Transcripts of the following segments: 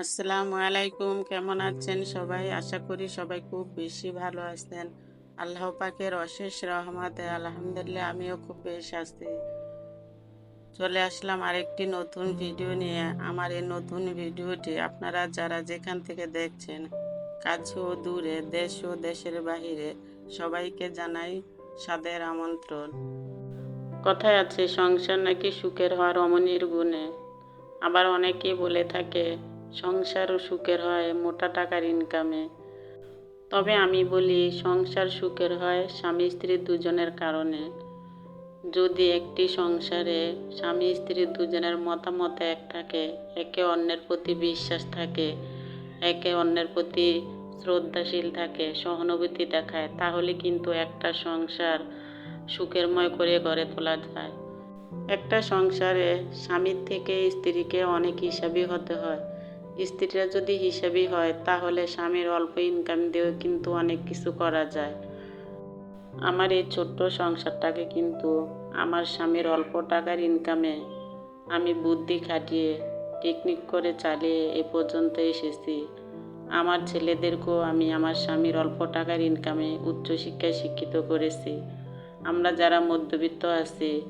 আসসালামু আলাইকুম, কেমন আছেন সবাই? আশা করি সবাই খুব বেশি ভালো আছেন। আল্লাহ পাকের অশেষ রহমতে, আলহামদুলিল্লাহ আমিও খুব বেশ আছি। চলে আসলাম আরেকটি নতুন ভিডিও নিয়ে। আমার এই নতুন ভিডিওটি আপনারা যারা যেখান থেকে দেখছেন, কাছে ও দূরে, দেশ ও দেশের বাহিরে, সবাইকে জানাই সাদের আমন্ত্রণ। কথায় আছে, সংসার নাকি সুখের হওয়ার অমনির গুণে। আবার অনেকেই বলে থাকে সংসারও সুখের হয়, মোটা টাকার ইনকামে তবে আমি বলি, সংসার সুখের হয় স্বামী স্ত্রী দুজনের কারণে। যদি একটি সংসারে স্বামী স্ত্রী দুজনের মতামত এক থাকে, একে অন্যের প্রতি বিশ্বাস থাকে, একে অন্যের প্রতি শ্রদ্ধাশীল থাকে, সহানুভূতি দেখায়, তাহলে কিন্তু একটা সংসার সুখেরময় করে গড়ে তোলা যায়। একটা সংসারে স্বামীর থেকে স্ত্রীকে অনেক হিসাবই হতে হয়। স্ত্রীরা যদি হিসাবই হয়, তাহলে স্বামীর অল্প ইনকাম দিয়েও কিন্তু অনেক কিছু করা যায়। আমার এই ছোট্ট সংসারটাকে কিন্তু আমার স্বামীর অল্প টাকার ইনকামে আমি বুদ্ধি খাটিয়ে টেকনিক করে চালিয়ে এ পর্যন্ত এসেছি। আমার ছেলেদেরকেও আমি আমার স্বামীর অল্প টাকার ইনকামে উচ্চশিক্ষায় শিক্ষিত করেছি। আমরা যারা মধ্যবিত্ত আছি,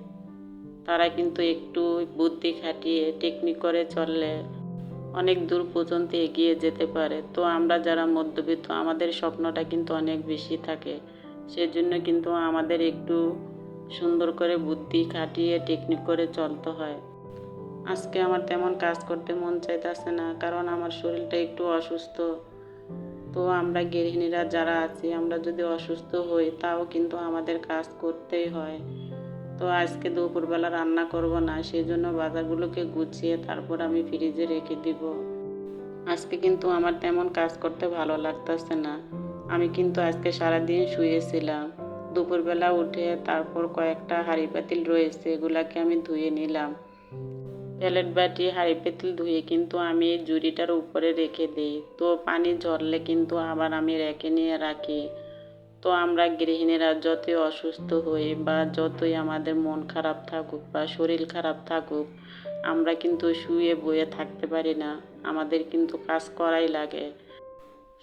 তারা কিন্তু একটু বুদ্ধি খাটিয়ে টেকনিক করে চললে অনেক দূর পর্যন্ত এগিয়ে যেতে পারে। তো আমরা যারা মধ্যবিত্ত, আমাদের স্বপ্নটা কিন্তু অনেক বেশি থাকে। সেজন্য কিন্তু আমাদের একটু সুন্দর করে বুদ্ধি খাটিয়ে টেকনিক করে চলতে হয়। আজকে আমার তেমন কাজ করতে মন চাইতেছে না, কারণ আমার শরীরটা একটু অসুস্থ। তো আমরা গৃহিণীরা যারা আছি, আমরা যদি অসুস্থ হই, তাও কিন্তু আমাদের কাজ করতেই হয়। তো আজকে দুপুরবেলা রান্না করব না সেই জন্য বাজারগুলোকে গুছিয়ে তারপর আমি ফ্রিজে রেখে দিব। আজকে কিন্তু আমার তেমন কাজ করতে ভালো লাগতেছে না। আমি কিন্তু আজকে সারাদিন শুয়েছিলাম। দুপুরবেলা উঠে তারপর কয়েকটা হাঁড়ি পাতিল রয়েছে, এগুলাকে আমি ধুয়ে নিলাম। প্লেট বাটি, হাঁড়ি পাতিল ধুয়ে কিন্তু আমি জুড়িটার উপরে রেখে দিই। তো পানি ঝরলে কিন্তু আবার আমি রেখে নিয়ে রাখি। তো আমরা গৃহিণীরা যতই অসুস্থ হই বা যতই আমাদের মন খারাপ থাকুক বা শরীর খারাপ থাকুক, আমরা কিন্তু শুয়ে বয়ে থাকতে পারি না। আমাদের কিন্তু কাজ করাই লাগে।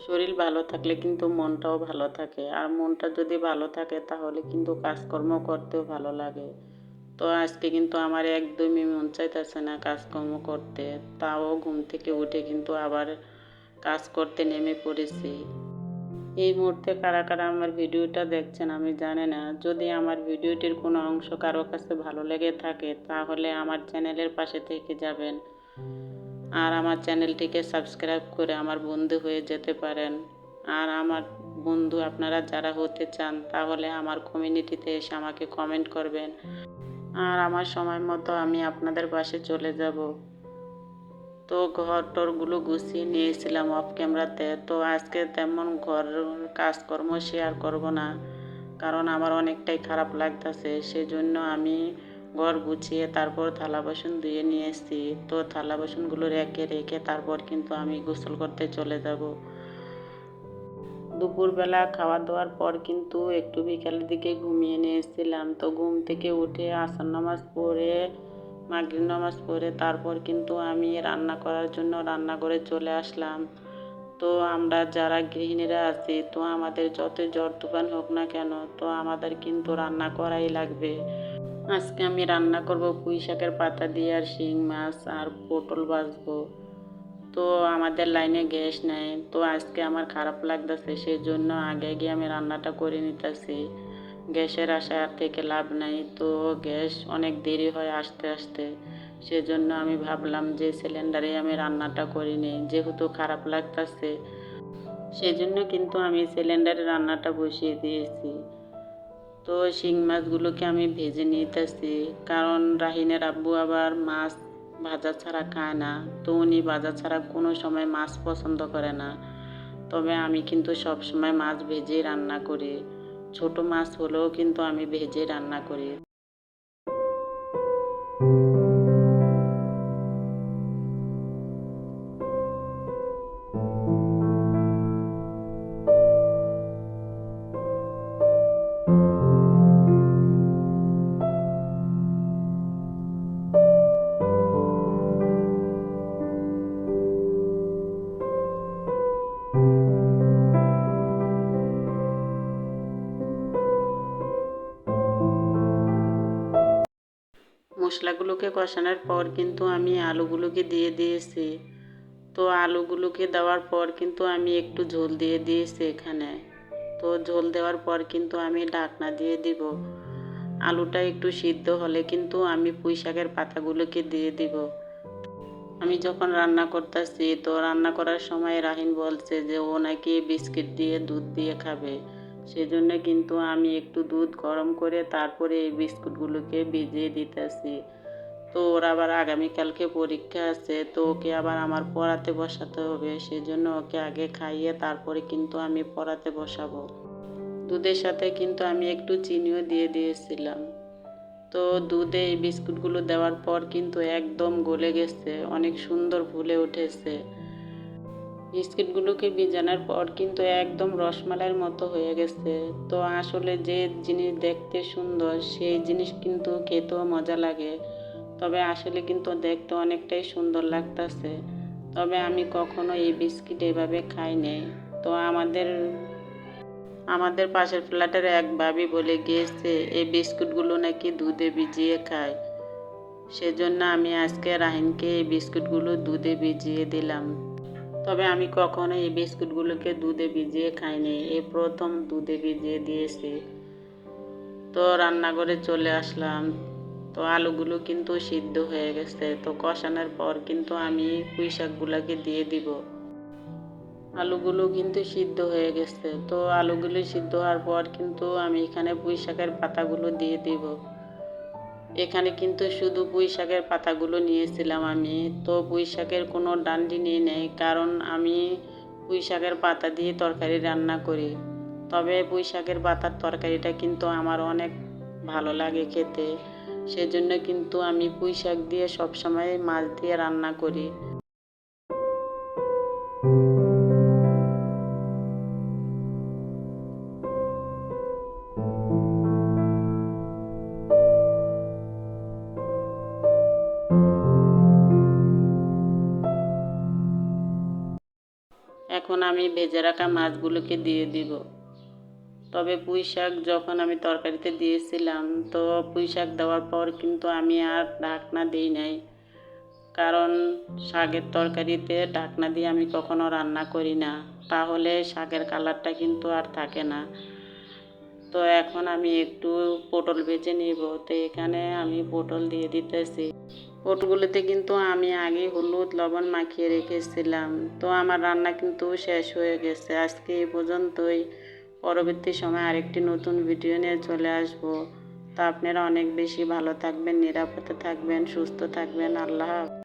শরীর ভালো থাকলে কিন্তু মনটাও ভালো থাকে। আর মনটা যদি ভালো থাকে তাহলে কিন্তু কাজকর্ম করতেও ভালো লাগে। তো আজকে কিন্তু আমার একদমই মন চাইতেছে না কাজকর্ম করতে। তাও ঘুম থেকে উঠে কিন্তু আবার কাজ করতে নেমে পড়েছি। এই মুহূর্তে কারা কারা আমার ভিডিওটা দেখছেন আমি জানি না। যদি আমার ভিডিওটির কোনো অংশ কারও কাছে ভালো লেগে থাকে, তাহলে আমার চ্যানেলের পাশে থেকে যাবেন। আর আমার চ্যানেলটিকে সাবস্ক্রাইব করে আমার বন্ধু হয়ে যেতে পারেন। আর আমার বন্ধু আপনারা যারা হতে চান, তাহলে আমার কমিউনিটিতে এসে আমাকে কমেন্ট করবেন। আর আমার সময় মতো আমি আপনাদের পাশে চলে যাব। তো ঘর টরগুলো গুছিয়ে নিয়েছিলাম অফ ক্যামেরাতে তো আজকে তেমন ঘর কাজকর্ম শেয়ার করব না, কারণ আমার অনেকটাই খারাপ লাগতেছে। সেজন্য আমি ঘর গুছিয়ে তারপর থালা বাসন ধুয়ে নিয়ে এসেছি। তো থালা বাসনগুলো রেখে রেখে তারপর কিন্তু আমি গোসল করতে চলে যাব। দুপুরবেলা খাওয়া দাওয়ার পর কিন্তু একটু বিকালের দিকে ঘুমিয়ে নিয়েছিলাম। তো ঘুম থেকে উঠে আসর নামাজ পড়ে মাগরিব নামাজ পড়ে তারপর কিন্তু আমি রান্না করার জন্য রান্নাঘরে চলে আসলাম। তো আমরা যারা গৃহিণীরা আছি, তো আমাদের যত জ্বর তুফান হোক না কেন, তো আমাদের কিন্তু রান্না করাই লাগবে। আজকে আমি রান্না করব পুঁই শাকের পাতা দিয়ে আর শিং মাছ আর পটল ভাজবো। তো আমাদের লাইনে গ্যাস নেই, তো আজকে আমার খারাপ লাগতেছে সেই জন্য আগে গিয়ে আমি রান্নাটা করে নিতেছি। গ্যাসের আশা থেকে লাভ নাই। তো গ্যাস অনেক দেরি হয় আসতে আসতে। সেজন্য আমি ভাবলাম যে সিলিন্ডারে আমি রান্নাটা করি নিই যেহেতু খারাপ লাগতেছে, সেজন্য কিন্তু আমি সিলিন্ডারে রান্নাটা বসিয়ে দিয়েছি। তো শিং মাছগুলোকে আমি ভেজে নিতেছি। কারণ রাহিনের আব্বু আবার মাছ ভাজা ছাড়া খায় না। তো উনি ভাজা ছাড়া কোনো সময় মাছ পছন্দ করে না। তবে আমি কিন্তু সব সময় মাছ ভেজেই রান্না করি। ছোট মাছ হলেও কিন্তু আমি ভেজে রান্না করি। মশলাগুলোকে কষানোর পর কিন্তু আমি আলুগুলোকে দিয়ে দিয়েছি। তো আলুগুলোকে দেওয়ার পর কিন্তু আমি একটু ঝোল দিয়ে দিয়েছি এখানে। তো ঝোল দেওয়ার পর কিন্তু আমি ঢাকনা দিয়ে দিব। আলুটা একটু সিদ্ধ হলে কিন্তু আমি পুঁই শাকের পাতাগুলোকে দিয়ে দিব। আমি যখন রান্না করতেছি, তো রান্না করার সময় রাহিন বলছে যে, ও নাকি বিস্কিট দিয়ে দুধ দিয়ে খাবে। সেজন্য কিন্তু আমি একটু দুধ গরম করে তারপরে এই বিস্কুটগুলোকে ভিজিয়ে দিতেছি। তো ওর আবার আগামীকালকে পরীক্ষা আছে, তো ওকে আবার আমার পড়াতে বসাতে হবে। সেজন্য ওকে আগে খাইয়ে তারপরে কিন্তু আমি পড়াতে বসাবো। দুধের সাথে কিন্তু আমি একটু চিনিও দিয়ে দিয়েছিলাম। তো দুধে এই বিস্কুটগুলো দেওয়ার পর কিন্তু একদম গলে গেছে, অনেক সুন্দর ফুলে উঠেছে। বিস্কিটগুলোকে ভিজানোর পর কিন্তু একদম রসমালাইয়ের মতো হয়ে গেছে। তো আসলে যে জিনিস দেখতে সুন্দর, সেই জিনিস কিন্তু খেতেও মজা লাগে। তবে আসলে কিন্তু দেখতে অনেকটাই সুন্দর লাগতেছে। তবে আমি কখনো এই বিস্কিট এভাবে খাই নাই তো আমাদের আমাদের পাশের ফ্ল্যাটের এক ভাবি বলে গিয়েছে, এই বিস্কুটগুলো নাকি দুধে ভিজিয়ে খায়। সেজন্য আমি আজকে রাহিনকে এই বিস্কুটগুলো দুধে ভিজিয়ে দিলাম। তবে আমি কখনো এই বিস্কুটগুলোকে দুধে ভিজিয়ে খাইনি। এই প্রথম দুধে ভিজিয়ে দিয়েছি। তো রান্নাঘরে চলে আসলাম। তো আলুগুলো কিন্তু সিদ্ধ হয়ে গেছে। তো কষানোর পর কিন্তু আমি পুঁই শাকগুলোকে দিয়ে দিব। আলুগুলো কিন্তু সিদ্ধ হয়ে গেছে। তো আলুগুলো সিদ্ধ হওয়ার পর কিন্তু আমি এখানে পুঁই শাকের পাতাগুলো দিয়ে দিব। এখানে কিন্তু শুধু পুঁই শাকের পাতাগুলো নিয়েছিলাম আমি। তো পুঁই শাকের কোনো ডান্ডি নিয়ে নেই, কারণ আমি পুঁই শাকের পাতা দিয়ে তরকারি রান্না করি। তবে পুঁই শাকের পাতার তরকারিটা কিন্তু আমার অনেক ভালো লাগে খেতে। সেজন্য কিন্তু আমি পুঁই শাক দিয়ে সবসময় মাছ দিয়ে রান্না করি। আমি ভেজে রাখা মাছগুলোকে দিয়ে দিব। তবে পুঁই শাক যখন আমি তরকারিতে দিয়েছিলাম, তো পুঁই শাক দেওয়ার পর কিন্তু আমি আর ঢাকনা দিই নাই। কারণ শাকের তরকারিতে ঢাকনা দিয়ে আমি কখনো রান্না করি না। তাহলে শাকের কালারটা কিন্তু আর থাকে না। তো এখন আমি একটু পটল ভেজে নিব। তো এখানে আমি পটল দিয়ে দিতেছি। পটলগুলোতে কিন্তু আমি আগে হলুদ, লবণ মাখিয়ে রেখেছিলাম। তো আমার রান্না কিন্তু শেষ হয়ে গেছে। আজকে এই পর্যন্তই। পরবর্তী সময় আরেকটি নতুন ভিডিও নিয়ে চলে আসব। তা আপনারা অনেক বেশি ভালো থাকবেন, নিরাপদে থাকবেন, সুস্থ থাকবেন। আল্লাহ।